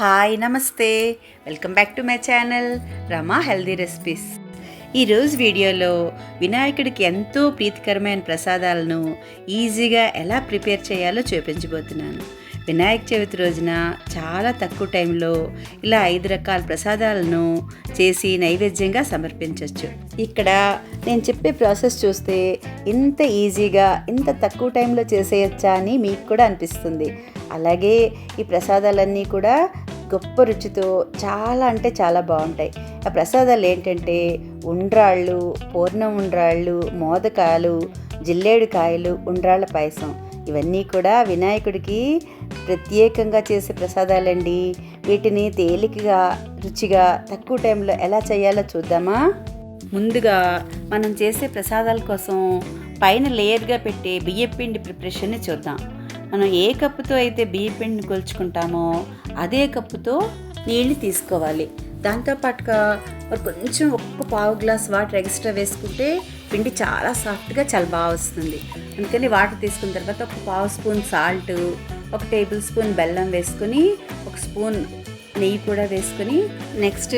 Hi నమస్తే. Welcome back to my channel Rama healthy recipes. ఈరోజు వీడియోలో వినాయకుడికి ఎంతో ప్రీతికరమైన ప్రసాదాలను ఈజీగా ఎలా ప్రిపేర్ చేయాలో చూపించబోతున్నాను. వినాయక చవితి రోజున చాలా తక్కువ టైంలో ఇలా ఐదు రకాల ప్రసాదాలను చేసి నైవేద్యంగా సమర్పించవచ్చు ఇక్కడ నేను చెప్పే ప్రాసెస్ చూస్తే ఇంత ఈజీగా ఇంత తక్కువ టైంలో చేసేయచ్చా అని మీకు కూడా అనిపిస్తుంది. అలాగే ఈ ప్రసాదాలన్నీ కూడా గొప్ప రుచితో చాలా అంటే చాలా బాగుంటాయి. ఆ ప్రసాదాలు ఏంటంటే ఉండ్రాళ్ళు పూర్ణం ఉండ్రాళ్ళు మోదకాలు జిల్లేడు కాయలు ఉండ్రాళ్ళ పాయసం. ఇవన్నీ కూడా వినాయకుడికి ప్రత్యేకంగా చేసే ప్రసాదాలండి. వీటిని తేలికగా రుచిగా తక్కువ టైంలో ఎలా చేయాలో చూద్దామా? ముందుగా మనం చేసే ప్రసాదాల కోసం పైన లేయర్గా పెట్టే బియ్యపిండి ప్రిపరేషన్ని చూద్దాం. మనం ఏ కప్పుతో అయితే బియ్యపిండిని కొలుచుకుంటామో అదే కప్పుతో నీళ్ళు తీసుకోవాలి. దాంతోపాటుగా మరి కొంచెం ఒక్క పావు గ్లాస్ వాటర్ ఎక్స్ట్రా వేసుకుంటే పిండి చాలా సాఫ్ట్గా చాలా బాగా వస్తుంది. అందుకని వాటర్ తీసుకున్న తర్వాత ఒక పావు స్పూన్ సాల్ట్ ఒక టేబుల్ స్పూన్ బెల్లం వేసుకొని ఒక స్పూన్ నెయ్యి కూడా వేసుకొని నెక్స్ట్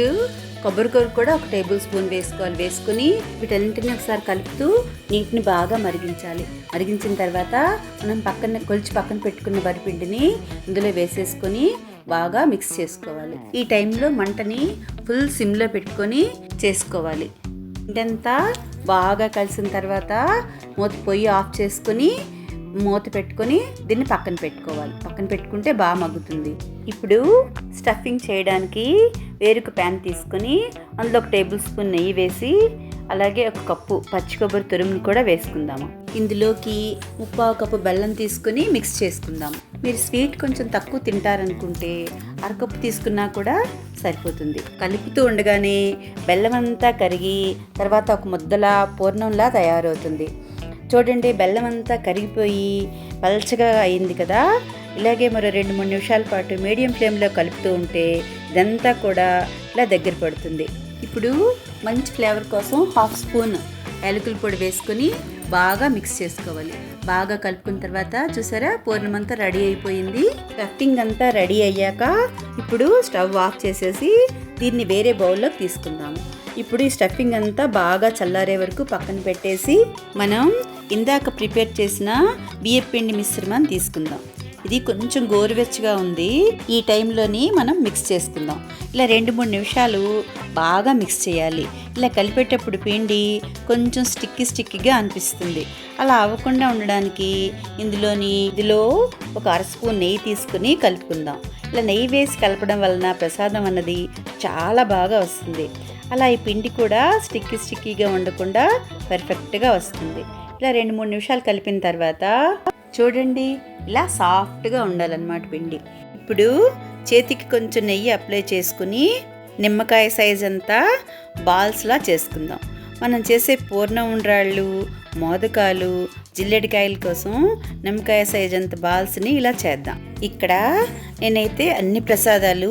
కొబ్బరికూర కూడా ఒక టేబుల్ స్పూన్ వేసుకోవాలి. వేసుకుని వీటన్నింటినీ ఒకసారి కలుపుతూ నీటిని బాగా మరిగించాలి. మరిగించిన తర్వాత మనం పక్కన కొలిచి పక్కన పెట్టుకున్న వరిపిండిని ఇందులో వేసేసుకొని బాగా మిక్స్ చేసుకోవాలి. ఈ టైంలో మంటని ఫుల్ సిమ్లో పెట్టుకొని చేసుకోవాలి. ఇదంతా బాగా కలిసిన తర్వాత మూత పొయ్యి ఆఫ్ చేసుకొని మూత పెట్టుకొని దీన్ని పక్కన పెట్టుకోవాలి. పక్కన పెట్టుకుంటే బాగా మగ్గుతుంది. ఇప్పుడు స్టఫింగ్ చేయడానికి వేరొక ప్యాన్ తీసుకొని అందులో ఒక టేబుల్ స్పూన్ నెయ్యి వేసి అలాగే ఒక కప్పు పచ్చి కొబ్బరి తురుమును కూడా వేసుకుందాము. ఇందులోకి ముప్పావు కప్పు బెల్లం తీసుకుని మిక్స్ చేసుకుందాం మీరు స్వీట్ కొంచెం తక్కువ తింటారనుకుంటే అరకప్పు తీసుకున్నా కూడా సరిపోతుంది. కలుపుతూ ఉండగానే బెల్లం అంతా కరిగి తర్వాత ఒక ముద్దలా పూర్ణంలా తయారవుతుంది. చూడండి బెల్లం అంతా కరిగిపోయి పల్చగా అయింది కదా. ఇలాగే మరో రెండు మూడు నిమిషాల పాటు మీడియం ఫ్లేమ్లో కలుపుతూ ఉంటే ఇదంతా కూడా ఇలా దగ్గర పడుతుంది. ఇప్పుడు మంచి ఫ్లేవర్ కోసం హాఫ్ స్పూన్ యాలకుల పొడి వేసుకొని బాగా మిక్స్ చేసుకోవాలి. బాగా కలుపుకున్న తర్వాత చూసారా? పూర్ణమంతా రెడీ అయిపోయింది. స్టఫింగ్ అంతా రెడీ అయ్యాక ఇప్పుడు స్టవ్ ఆఫ్ చేసేసి దీన్ని వేరే బౌల్లోకి తీసుకుందాము. ఇప్పుడు ఈ స్టఫింగ్ అంతా బాగా చల్లారే వరకు పక్కన పెట్టేసి మనం ఇందాక ప్రిపేర్ చేసిన బియ్యపిండి మిశ్రమాన్ని తీసుకుందాం. ఇది కొంచెం గోరువెచ్చగా ఉంది. ఈ టైంలోని మనం మిక్స్ చేసుకుందాం. ఇలా రెండు మూడు నిమిషాలు బాగా మిక్స్ చేయాలి. ఇలా కలిపేటప్పుడు పిండి కొంచెం స్టిక్కీ స్టిక్కీగా అనిపిస్తుంది. అలా అవ్వకుండా ఉండడానికి ఇందులోని ఇందులో ఒక అర స్పూన్ నెయ్యి తీసుకుని కలుపుకుందాం. ఇలా నెయ్యి వేసి కలపడం వలన ప్రసాదం అన్నది చాలా బాగా వస్తుంది. అలా ఈ పిండి కూడా స్టిక్కీ స్టిక్కీగా ఉండకుండా పర్ఫెక్ట్గా వస్తుంది. ఇలా రెండు మూడు నిమిషాలు కలిపిన తర్వాత చూడండి ఇలా సాఫ్ట్గా ఉండాలన్నమాట పిండి. ఇప్పుడు చేతికి కొంచెం నెయ్యి అప్లై చేసుకుని నిమ్మకాయ సైజ్ అంతా బాల్స్లా చేసుకుందాం. మనం చేసే పూర్ణ ఉండ్రాళ్ళు మోదకాలు జిల్లెడికాయల కోసం నిమ్మకాయ సైజ్ అంత బాల్స్ని ఇలా చేద్దాం. ఇక్కడ నేనైతే అన్ని ప్రసాదాలు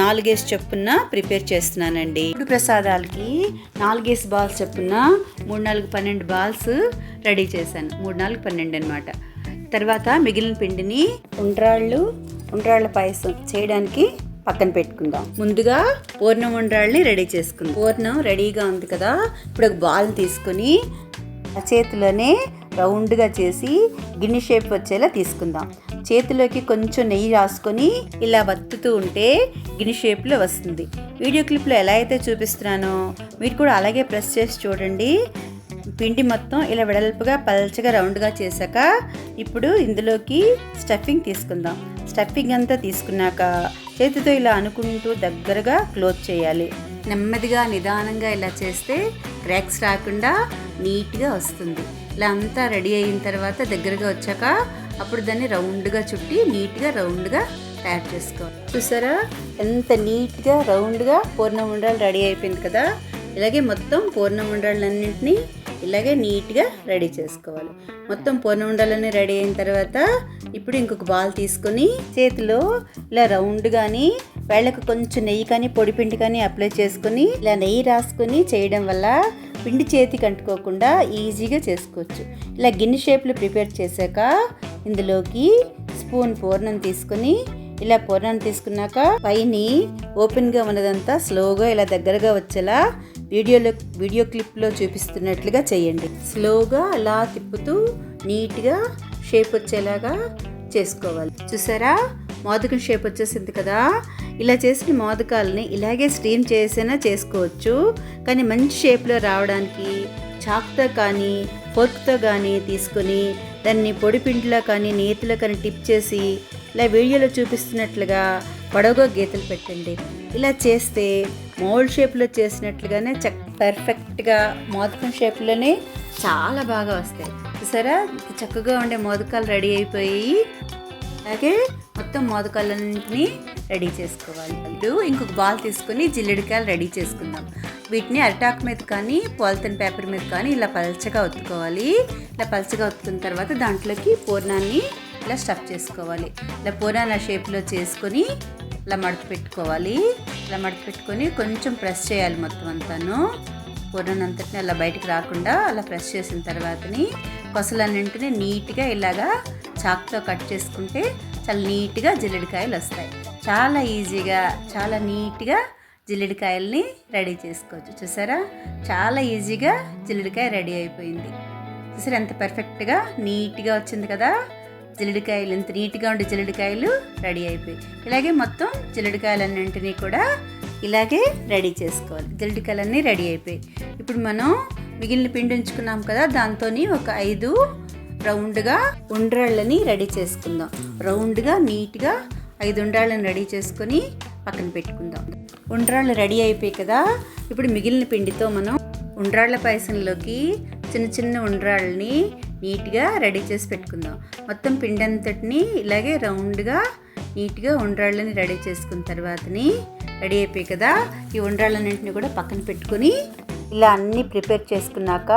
నాలుగేసి చొప్పున ప్రిపేర్ చేస్తున్నానండి. ఇప్పుడు ప్రసాదాలకి నాలుగేసి బాల్స్ చొప్పున మూడు నాలుగు పన్నెండు బాల్స్ రెడీ చేశాను. మూడు నాలుగు పన్నెండు అనమాట తర్వాత మిగిలిన పిండిని ఉండ్రాళ్ళు ఉండ్రాళ్ళ పాయసం చేయడానికి పక్కన పెట్టుకుందాం. ముందుగా పూర్ణం ఉండ్రాళ్ళని రెడీ చేసుకుందాం. పూర్ణం రెడీగా ఉంది కదా ఇప్పుడు ఒక బాల్ తీసుకొని చేతిలోనే రౌండ్గా చేసి గిన్నె షేప్ వచ్చేలా తీసుకుందాం. చేతిలోకి కొంచెం నెయ్యి రాసుకొని ఇలా వత్తుతూ ఉంటే గిన్నె షేప్లో వస్తుంది. వీడియో క్లిప్లో ఎలా అయితే చూపిస్తున్నానో మీరు కూడా అలాగే ప్రెస్ చేసి చూడండి. పిండి మొత్తం ఇలా వెడల్పుగా పల్చగా రౌండ్గా చేశాక ఇప్పుడు ఇందులోకి స్టఫింగ్ తీసుకుందాం. స్టఫింగ్ అంతా తీసుకున్నాక చేతితో ఇలా అనుకుంటూ దగ్గరగా క్లోజ్ చేయాలి. నెమ్మదిగా నిదానంగా ఇలా చేస్తే క్రాక్స్ రాకుండా నీట్గా వస్తుంది. ఇలా అంతా రెడీ అయిన తర్వాత దగ్గరగా వచ్చాక అప్పుడు దాన్ని రౌండ్గా చుట్టి నీట్గా రౌండ్గా తయారు చేసుకోవాలి. చూసారా? ఎంత నీట్గా రౌండ్గా పూర్ణం ఉండాలి రెడీ అయిపోయింది కదా? ఇలాగే మొత్తం పూర్ణం ఉండాలన్నింటినీ ఇలాగే నీట్గా రెడీ చేసుకోవాలి. మొత్తం పూర్ణ ఉండాలని రెడీ అయిన తర్వాత ఇప్పుడు ఇంకొక బాల్ తీసుకొని చేతిలో ఇలా రౌండ్ కానీ వేళ్ళకు కొంచెం నెయ్యి కానీ పొడి పిండి కానీ అప్లై చేసుకొని ఇలా నెయ్యి రాసుకొని చేయడం వల్ల పిండి చేతికి అంటుకోకుండా ఈజీగా చేసుకోవచ్చు. ఇలా గిన్నె షేప్లు ప్రిపేర్ చేశాక ఇందులోకి స్పూన్ పూర్ణం తీసుకొని ఇలా పూర్ణాన్ని తీసుకున్నాక పైని ఓపెన్గా ఉన్నదంతా స్లోగా ఇలా దగ్గరగా వచ్చేలా వీడియోలో వీడియో క్లిప్లో చూపిస్తున్నట్లుగా చేయండి. స్లోగా అలా తిప్పుతూ నీట్గా షేప్ వచ్చేలాగా చేసుకోవాలి. చూసారా? మోదకం షేప్ వచ్చేసింది కదా? ఇలా చేసిన మోదకాలని ఇలాగే స్టీమ్ చేసైనా చేసుకోవచ్చు. కానీ మంచి షేప్లో రావడానికి చాక్తో కానీ ఫోర్క్తో కానీ తీసుకొని దాన్ని పొడిపిండిలో కానీ నేతిలో కానీ టిప్ చేసి ఇలా వీడియోలో చూపిస్తున్నట్లుగా పొడవుగా గీతలు పెట్టండి. ఇలా చేస్తే మోల్డ్ షేప్లో చేసినట్లుగానే చక్ పర్ఫెక్ట్గా మోదకం షేప్లోనే చాలా బాగా వస్తాయి. చూసారా? చక్కగా ఉండే మోదకాలు రెడీ అయిపోయి అలాగే మొత్తం మోదకాలన్నింటినీ రెడీ చేసుకోవాలి. ఇప్పుడు ఇంకొక బాల్ తీసుకొని జిల్లెడికాయలు రెడీ చేసుకుందాం. వీటిని అరిటాకు మీద కానీ పాలిథిన్ పేపర్ మీద కానీ ఇలా పలచగా ఒత్తుకోవాలి. ఇలా పలచగా ఒత్తుకున్న తర్వాత దాంట్లోకి పూర్ణాన్ని ఇలా స్టఫ్ చేసుకోవాలి. ఇలా పూర్ణాన్ని ఆ షేప్లో చేసుకొని ఇలా మడత పెట్టుకోవాలి. ఇలా మడత పెట్టుకొని కొంచెం ప్రెస్ చేయాలి మొత్తం అంతాను. పూర్ణం అంతటిని అలా బయటకు రాకుండా అలా ప్రెస్ చేసిన తర్వాతని కొసలన్నింటినీ నీట్గా ఇలాగా చాక్తో కట్ చేసుకుంటే చాలా నీట్గా జిల్లెడికాయలు వస్తాయి. చాలా ఈజీగా చాలా నీట్గా జిల్లిడికాయల్ని రెడీ చేసుకోవచ్చు. చూసారా? చాలా ఈజీగా జిల్లిడికాయ రెడీ అయిపోయింది. చూసారా? ఎంత పర్ఫెక్ట్గా నీట్గా వచ్చింది కదా? జిల్లిడికాయలు ఎంత నీట్గా ఉండే జిల్లిడికాయలు రెడీ అయిపోయి ఇలాగే మొత్తం జిల్లిడికాయలన్నింటినీ కూడా ఇలాగే రెడీ చేసుకోవాలి. జిల్లిడికాయలన్నీ రెడీ అయిపోయి ఇప్పుడు మనం మిగిలిన పిండి ఉంచుకున్నాం కదా? దాంతో ఒక ఐదు రౌండ్గా ఉండ్రాళ్ళని రెడీ చేసుకుందాం. రౌండ్గా నీట్గా ఐదు ఉండ్రాళ్ళని రెడీ చేసుకొని పక్కన పెట్టుకుందాం. ఉండ్రాళ్ళు రెడీ అయిపోయి కదా ఇప్పుడు మిగిలిన పిండితో మనం ఉండ్రాళ్ళ పాయసంలోకి చిన్న చిన్న ఉండ్రాళ్ళని నీట్గా రెడీ చేసి పెట్టుకుందాం. మొత్తం పిండి అంతటిని ఇలాగే రౌండ్గా నీట్గా ఉండ్రాళ్ళని రెడీ చేసుకున్న తర్వాతని రెడీ అయిపోయి కదా ఈ ఉండ్రాళ్ళన్నింటిని కూడా పక్కన పెట్టుకొని ఇలా అన్నీ ప్రిపేర్ చేసుకున్నాక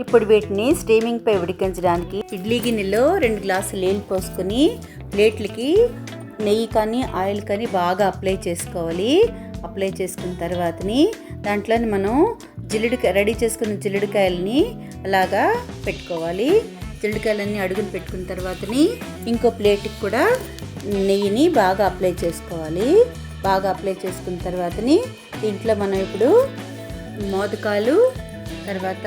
ఇప్పుడు వీటిని స్టీమింగ్ పై ఉడికించడానికి ఇడ్లీ గిన్నెలో రెండు గ్లాసులు నీళ్ళు పోసుకొని ప్లేట్లకి నెయ్యి కానీ ఆయిల్ కానీ బాగా అప్లై చేసుకోవాలి. అప్లై చేసుకున్న తర్వాతని దాంట్లోని మనం జిల్లుడికాయ రెడీ చేసుకున్న జిల్లుడికాయలని అలాగా పెట్టుకోవాలి. జిల్లుడికాయలన్నీ అడుగులు పెట్టుకున్న తర్వాతని ఇంకో ప్లేట్కి కూడా నెయ్యిని బాగా అప్లై చేసుకోవాలి. బాగా అప్లై చేసుకున్న తర్వాతని దీంట్లో మనం ఇప్పుడు మోదకాలు తర్వాత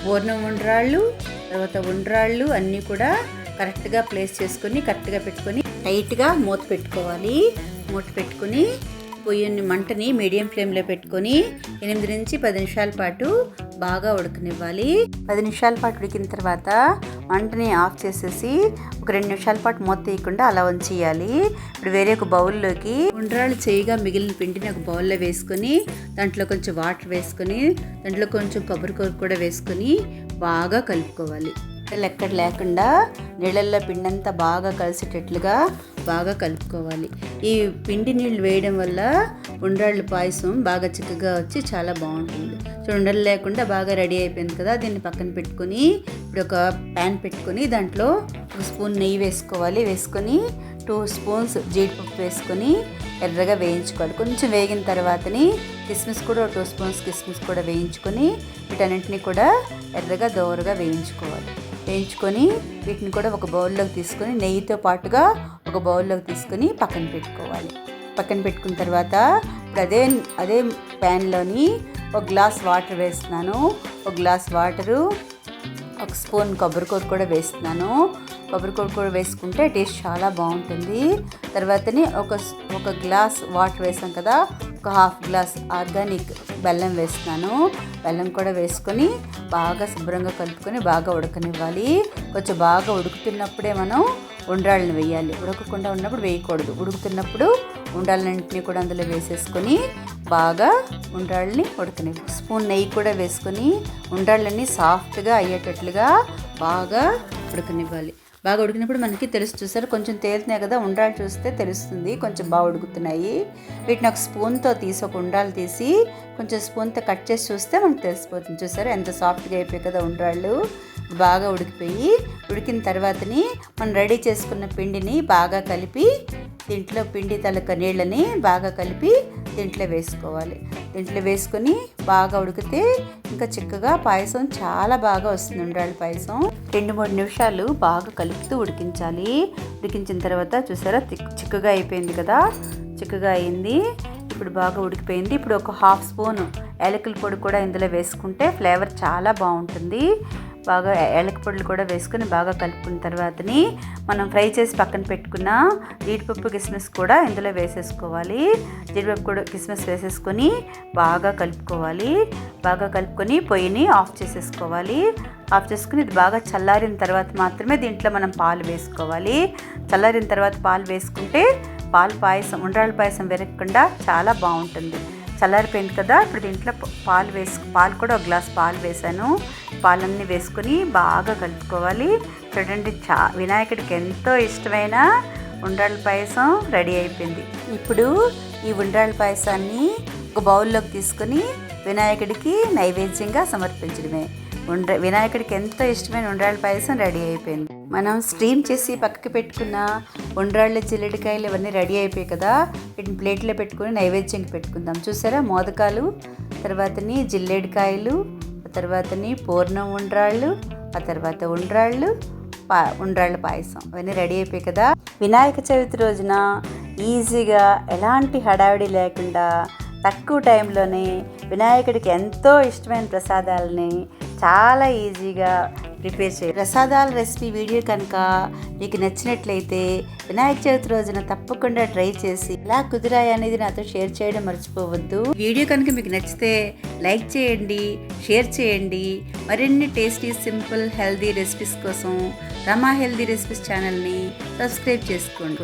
పూర్ణం ఉండ్రాళ్ళు తర్వాత ఉండ్రాళ్ళు అన్నీ కూడా కరెక్ట్గా ప్లేస్ చేసుకొని కరెక్ట్గా పెట్టుకొని టైట్గా మూత పెట్టుకోవాలి. మూత పెట్టుకొని పొయ్యిని మంటని మీడియం ఫ్లేమ్లో పెట్టుకొని ఎనిమిది నుంచి పది నిమిషాల పాటు బాగా ఉడకనివ్వాలి. పది నిమిషాల పాటు ఉడికిన తర్వాత మంటని ఆఫ్ చేసేసి ఒక రెండు నిమిషాల పాటు మూత తీయకుండా అలా ఉంచేయాలి. ఇప్పుడు వేరే ఒక బౌల్లోకి ఉండ్రాళ్ళు చేయిగా మిగిలిన పిండిని ఒక బౌల్లో వేసుకొని దాంట్లో కొంచెం వాటర్ వేసుకొని దాంట్లో కొంచెం కొబ్బరి కూర కూడా వేసుకొని బాగా కలుపుకోవాలి. ఎక్కడ లేకుండా నీళ్ళల్లో పిండి అంతా బాగా కలిసేటట్లుగా బాగా కలుపుకోవాలి. ఈ పిండి నీళ్ళు వేయడం వల్ల ఉండ్రాళ్ళ పాయసం బాగా చిక్కగా వచ్చి చాలా బాగుంటుంది. సో ఉండలు లేకుండా బాగా రెడీ అయిపోయింది కదా దీన్ని పక్కన పెట్టుకొని ఇప్పుడు ఒక ప్యాన్ పెట్టుకొని దాంట్లో ఒక స్పూన్ నెయ్యి వేసుకోవాలి. వేసుకొని టూ స్పూన్స్ జీడిపప్పు వేసుకొని ఎర్రగా వేయించుకోవాలి. కొంచెం వేగిన తర్వాతని కిస్మిస్ కూడా టూ స్పూన్స్ కిస్మిస్ కూడా వేయించుకొని వీటన్నింటినీ కూడా ఎర్రగా దోరగా వేయించుకోవాలి. వేయించుకొని వీటిని కూడా ఒక బౌల్లోకి తీసుకొని నెయ్యితో పాటుగా ఒక బౌల్లోకి తీసుకొని పక్కన పెట్టుకోవాలి. పక్కన పెట్టుకున్న తర్వాత ఇప్పుడు అదే అదే ప్యాన్లోని ఒక గ్లాస్ వాటర్ వేస్తున్నాను. ఒక గ్లాస్ వాటరు ఒక స్పూన్ కొబ్బరికూర కూడా వేస్తున్నాను. కొబ్బరికూర కూడా వేసుకుంటే టేస్ట్ చాలా బాగుంటుంది. తర్వాతనే ఒక ఒక గ్లాస్ వాటర్ వేసాం కదా ఒక హాఫ్ గ్లాస్ ఆర్గానిక్ బెల్లం వేస్తున్నాను బెల్లం కూడా వేసుకొని బాగా శుభ్రంగా కలుపుకొని బాగా ఉడకనివ్వాలి. కొంచెం బాగా ఉడుకుతున్నప్పుడే మనం ఉండ్రాళ్ళని వేయాలి. ఉడకకుండా ఉన్నప్పుడు వేయకూడదు. ఉడుకుతున్నప్పుడు ఉండాలన్నింటినీ కూడా అందులో వేసేసుకొని బాగా ఉండ్రాళ్ళని ఉడకనివ్వాలి. స్పూన్ నెయ్యి కూడా వేసుకొని ఉండ్రాళ్ళని సాఫ్ట్గా అయ్యేటట్లుగా బాగా ఉడకనివ్వాలి. బాగా ఉడికినప్పుడు మనకి తెలుసు చూసారు? కొంచెం తేలుతున్నాయి కదా ఉండాలి చూస్తే తెలుస్తుంది. కొంచెం బాగా ఉడుకుతున్నాయి. వీటిని ఒక స్పూన్తో తీసి ఒక ఉండాలు తీసి కొంచెం స్పూన్తో కట్ చేసి చూస్తే మనకు తెలిసిపోతుంది. చూసారు? ఎంత సాఫ్ట్గా అయిపోయి కదా ఉండ్రాళ్ళు. బాగా ఉడికిపోయి. ఉడికిన తర్వాతని మనం రెడీ చేసుకున్న పిండిని బాగా కలిపి దీంట్లో పిండి తలక నీళ్ళని బాగా కలిపి దీంట్లో వేసుకోవాలి. దీంట్లో వేసుకొని బాగా ఉడికితే ఇంకా చిక్కగా పాయసం చాలా బాగా వస్తుంది ఉండాలి పాయసం. రెండు మూడు నిమిషాలు బాగా కలుపుతూ ఉడికించాలి. ఉడికించిన తర్వాత చూసారా చిక్కగా అయిపోయింది కదా? చిక్కగా అయింది. ఇప్పుడు బాగా ఉడికిపోయింది. ఇప్పుడు ఒక హాఫ్ స్పూన్ యాలకుల పొడి కూడా ఇందులో వేసుకుంటే ఫ్లేవర్ చాలా బాగుంటుంది. బాగా ఏలక పొడులు కూడా వేసుకుని బాగా కలుపుకున్న తర్వాతని మనం ఫ్రై చేసి పక్కన పెట్టుకున్న జీడిపప్పు కిస్మిస్ కూడా ఇందులో వేసేసుకోవాలి. జీడిపప్పు కూడా కిస్మిస్ వేసేసుకొని బాగా కలుపుకోవాలి. బాగా కలుపుకొని పొయ్యిని ఆఫ్ చేసేసుకోవాలి. ఆఫ్ చేసుకుని ఇది బాగా చల్లారిన తర్వాత మాత్రమే దీంట్లో మనం పాలు వేసుకోవాలి. చల్లారిన తర్వాత పాలు వేసుకుంటే పాలు పాయసం ఉండ్రాళ్ళ పాయసం వెరగకుండా చాలా బాగుంటుంది. చల్లారిపోయింది కదా ఇప్పుడు దీంట్లో పాలు వేసు పాలు కూడా ఒక గ్లాస్ పాలు వేసాను పాలన్నీ వేసుకొని బాగా కలుపుకోవాలి. చూడండి చా వినాయకుడికి ఎంతో ఇష్టమైన ఉండ్రాళ్ళ పాయసం రెడీ అయిపోయింది. ఇప్పుడు ఈ ఉండ్రాళ్ళ పాయసాన్ని ఒక బౌల్లోకి తీసుకొని వినాయకుడికి నైవేద్యంగా సమర్పించడమే. ఉండ్ర వినాయకుడికి ఎంతో ఇష్టమైన ఉండ్రాళ్ళ పాయసం రెడీ అయిపోయింది. మనం స్టీమ్ చేసి పక్కకి పెట్టుకున్న ఉండ్రాళ్ళ జిల్లడికాయలు ఇవన్నీ రెడీ అయిపోయాయి కదా. వీటిని ప్లేట్లో పెట్టుకొని నైవేద్యంకి పెట్టుకుందాం. చూసారా? మోదకాలు తర్వాతని జిల్లేడికాయలు తర్వాతని పూర్ణం ఉండ్రాళ్ళు ఆ తర్వాత ఉండ్రాళ్ళు పా ఉండ్రాళ్ళ పాయసం. అవన్నీ రెడీ అయిపోయాయి కదా. వినాయక చవితి రోజున ఈజీగా ఎలాంటి హడావిడి లేకుండా తక్కువ టైంలోనే వినాయకుడికి ఎంతో ఇష్టమైన ప్రసాదాలని చాలా ఈజీగా ప్రిపేర్ చేయండి ప్రసాదాల రెసిపీ వీడియో కనుక మీకు నచ్చినట్లయితే వినాయక చవితి రోజున తప్పకుండా ట్రై చేసి ఎలా కుదిరాయి అనేది నాతో షేర్ చేయడం మర్చిపోవద్దు. వీడియో కనుక మీకు నచ్చితే లైక్ చేయండి షేర్ చేయండి. మరిన్ని టేస్టీ సింపుల్ హెల్దీ రెసిపీస్ కోసం రమా హెల్దీ రెసిపీస్ ఛానల్ని సబ్స్క్రైబ్ చేసుకోండి.